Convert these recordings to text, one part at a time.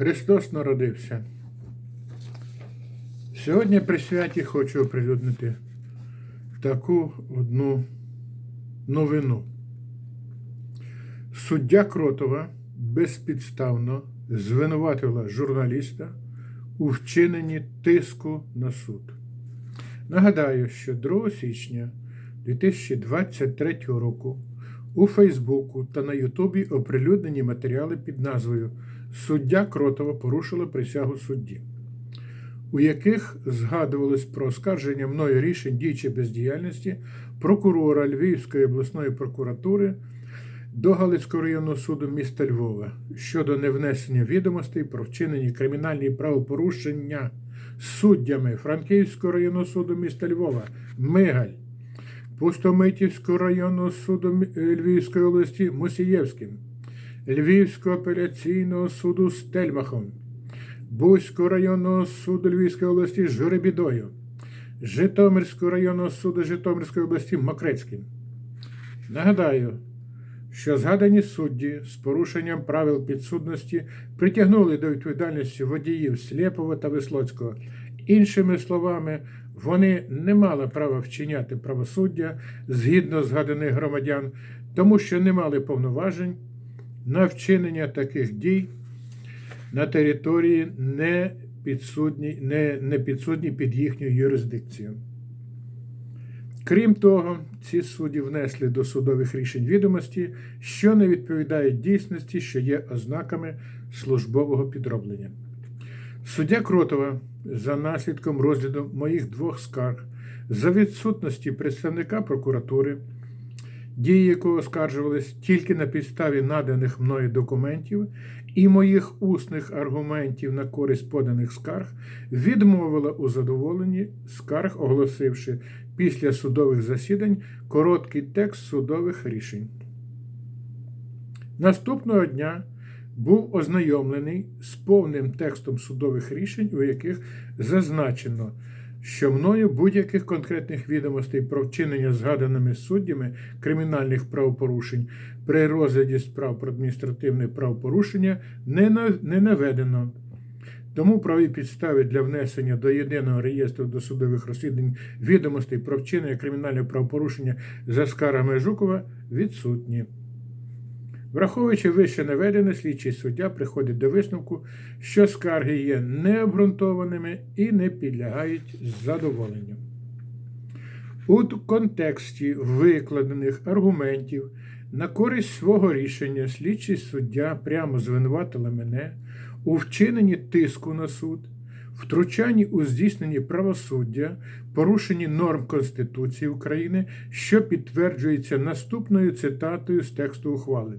Христос народився. Сьогодні при святі хочу оприлюднити таку одну новину. Суддя Кротова безпідставно звинуватила журналіста у вчиненні тиску на суд. Нагадаю, що 2 січня 2023 року у Фейсбуку та на Ютубі оприлюднені матеріали під назвою Суддя Кротова порушила присягу судді, у яких згадувалось про оскарження мною рішень дій чи бездіяльності прокурора Львівської обласної прокуратури до Галицького районного суду міста Львова щодо невнесення відомостей про вчинені кримінальні правопорушення суддями Франківського районного суду міста Львова. Мигаль, Пустомитівського районного суду Львівської області Мусієвським, Львівського апеляційного суду Стельмахом, Бузького районного суду Львівської області Журебідою, Житомирського районного суду Житомирської області Мокрецьким. Нагадаю, що згадані судді з порушенням правил підсудності притягнули до відповідальності водіїв Слєпова та Вислоцького. Іншими словами, вони не мали права вчиняти правосуддя згідно згаданих громадян, тому що не мали повноважень на вчинення таких дій на території не підсудні, не, не підсудні під їхню юрисдикцію. Крім того, ці судді внесли до судових рішень відомості, що не відповідають дійсності, що є ознаками службового підроблення. Суддя Кротова за наслідком розгляду моїх двох скарг за відсутності представника прокуратури, дії якого оскаржувались тільки на підставі наданих мною документів і моїх усних аргументів на користь поданих скарг, відмовила у задоволенні скарг, оголосивши після судових засідань короткий текст судових рішень. Наступного дня був ознайомлений з повним текстом судових рішень, у яких зазначено, що мною будь-яких конкретних відомостей про вчинення згаданими суддями кримінальних правопорушень при розгляді справ про адміністративне правопорушення не на- не наведено. Тому праві підстави для внесення до єдиного реєстру досудових розслідувань відомостей про вчинення кримінального правопорушення за скаргами Жукова відсутні. Враховуючи вище наведене, слідчий суддя приходить до висновку, що скарги є необґрунтованими і не підлягають задоволенню. У контексті викладених аргументів на користь свого рішення слідчий суддя прямо звинуватила мене у вчиненні тиску на суд, втручанні у здійсненні правосуддя, порушенні норм Конституції України, що підтверджується наступною цитатою з тексту ухвали.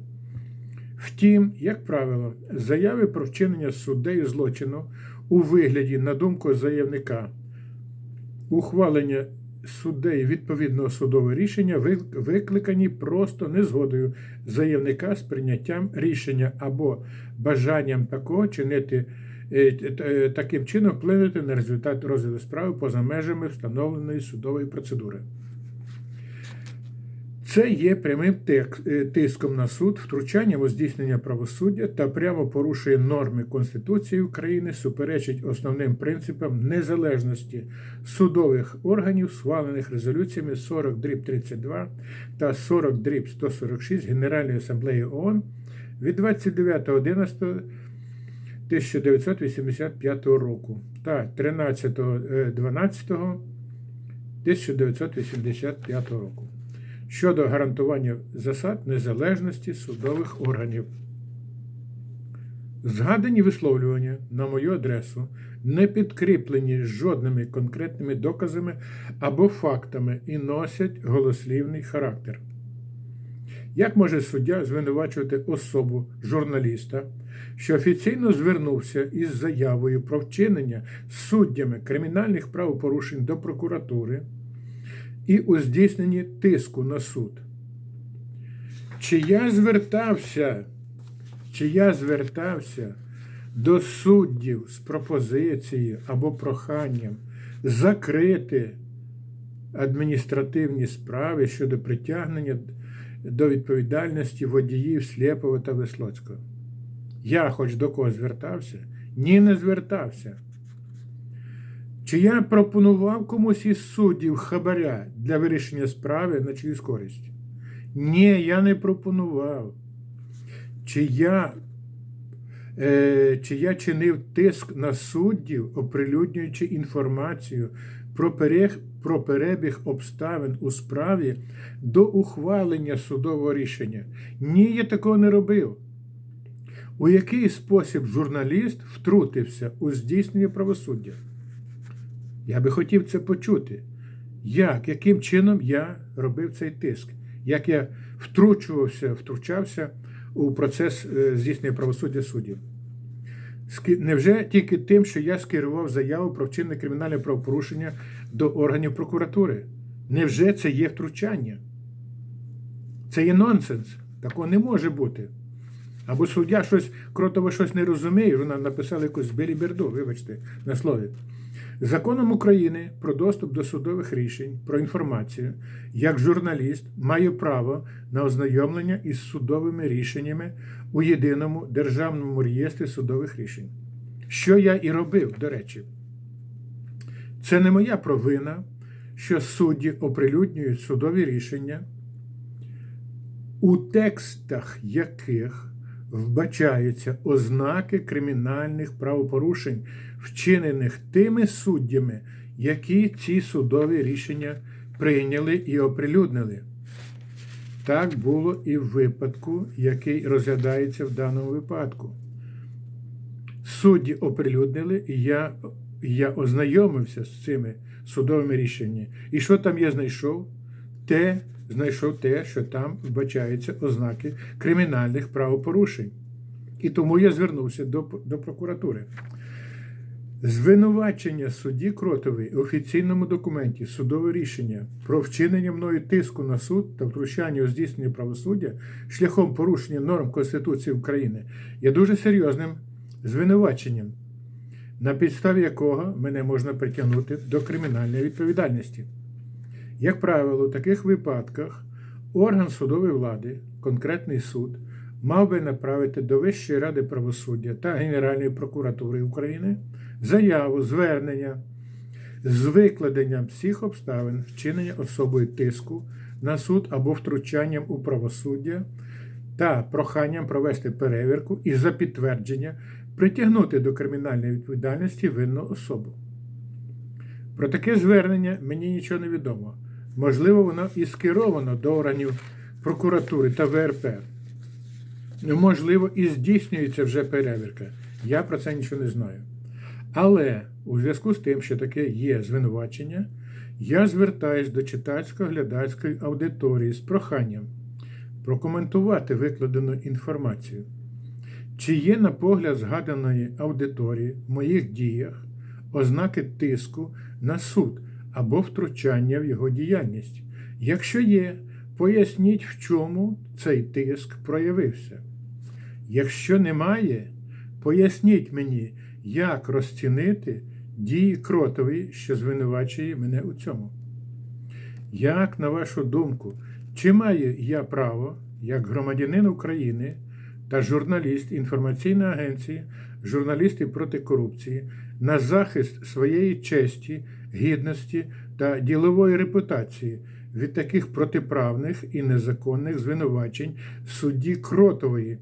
Втім, як правило, заяви про вчинення суддею злочину у вигляді, на думку заявника, ухвалення суддею відповідного судового рішення викликані просто незгодою заявника з прийняттям рішення або бажанням такого чинити е, е, таким чином вплинути на результат розгляду справи поза межами встановленої судової процедури. Це є прямим е, тиском на суд, втручанням у здійснення правосуддя та прямо порушує норми Конституції України, суперечить основним принципам незалежності судових органів, схвалених резолюціями 40 дріб 32 та 40 дріб 146 Генеральної асамблеї ООН від 29.11.1985 року та 13.12.1985 року щодо гарантування засад незалежності судових органів. Згадані висловлювання на мою адресу не підкріплені жодними конкретними доказами або фактами і носять голослівний характер. Як може суддя звинувачувати особу журналіста, що офіційно звернувся із заявою про вчинення суддями кримінальних правопорушень до прокуратури і у здійсненні тиску на суд? Чи я звертався, чи я звертався до суддів з пропозицією або проханням закрити адміністративні справи щодо притягнення до відповідальності водіїв Слєпова та Веслоцького? я хоч до кого звертався? Ні, не звертався. Чи я пропонував комусь із суддів хабаря для вирішення справи на чиюсь користь? Ні, я не пропонував. Чи я, е, чи я чинив тиск на суддів, оприлюднюючи інформацію про, перег, про перебіг обставин у справі до ухвалення судового рішення? Ні, я такого не робив. У який спосіб журналіст втрутився у здійснення правосуддя? Я би хотів це почути. Як, яким чином я робив цей тиск? Як я втручувався, втручався у процес е, здійснення правосуддя суддів? Невже тільки тим, що я скерував заяву про вчинне кримінальне правопорушення до органів прокуратури? Невже це є втручання? Це є нонсенс. Такого не може бути. Або суддя щось кротово щось не розуміє, вона написала якусь біліберду, вибачте, на слові. Законом України про доступ до судових рішень про інформацію, як журналіст маю право на ознайомлення із судовими рішеннями у єдиному державному реєстрі судових рішень. Що я і робив, до речі. Це не моя провина, що судді оприлюднюють судові рішення, у текстах яких вбачаються ознаки кримінальних правопорушень, вчинених тими суддями, які ці судові рішення прийняли і оприлюднили. Так було і в випадку, який розглядається в даному випадку. Судді оприлюднили, і я, я ознайомився з цими судовими рішеннями. І що там я знайшов? Те, знайшов те, що там вбачаються ознаки кримінальних правопорушень. І тому я звернувся до, до прокуратури. Звинувачення судді Кротової у офіційному документі судове рішення про вчинення мною тиску на суд та втручання у здійснення правосуддя шляхом порушення норм Конституції України є дуже серйозним звинуваченням, на підставі якого мене можна притягнути до кримінальної відповідальності. Як правило, в таких випадках орган судової влади, конкретний суд, мав би направити до Вищої ради правосуддя та Генеральної прокуратури України заяву звернення з викладенням всіх обставин вчинення особою тиску на суд або втручанням у правосуддя та проханням провести перевірку і за підтвердження притягнути до кримінальної відповідальності винну особу. Про таке звернення мені нічого не відомо. Можливо, воно і скеровано до органів прокуратури та ВРП. Можливо, і здійснюється вже перевірка. Я про це нічого не знаю. Але у зв'язку з тим, що таке є звинувачення, я звертаюсь до читацько-глядацької аудиторії з проханням прокоментувати викладену інформацію. Чи є на погляд згаданої аудиторії в моїх діях ознаки тиску на суд або втручання в його діяльність? Якщо є, поясніть, в чому цей тиск проявився. Якщо немає, поясніть мені, як розцінити дії кротові, що звинувачує мене у цьому. Як, на вашу думку, чи маю я право, як громадянин України та журналіст інформаційної агенції, журналісти проти корупції, на захист своєї честі, гідності та ділової репутації від таких протиправних і незаконних звинувачень судді Кротової,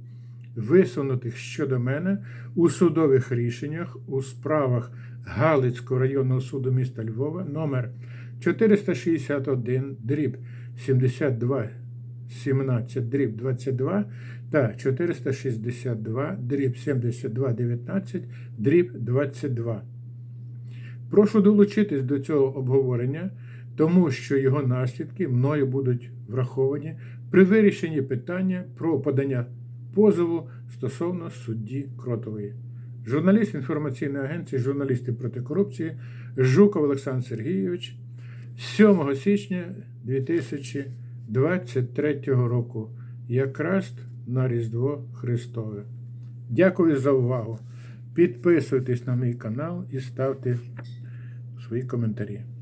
висунутих щодо мене у судових рішеннях у справах Галицького районного суду міста Львова номер 461 дріб 72 17 дріб 22 та 462 дріб 72 19 дріб 22. Прошу долучитись до цього обговорення, тому що його наслідки мною будуть враховані при вирішенні питання про подання позову стосовно судді Кротової. Журналіст інформаційної агенції Журналісти проти корупції Жуков Олександр Сергійович 7 січня 2023 року, якраз на Різдво Христове. Дякую за увагу. Підписуйтесь на мій канал і ставте subir comentario.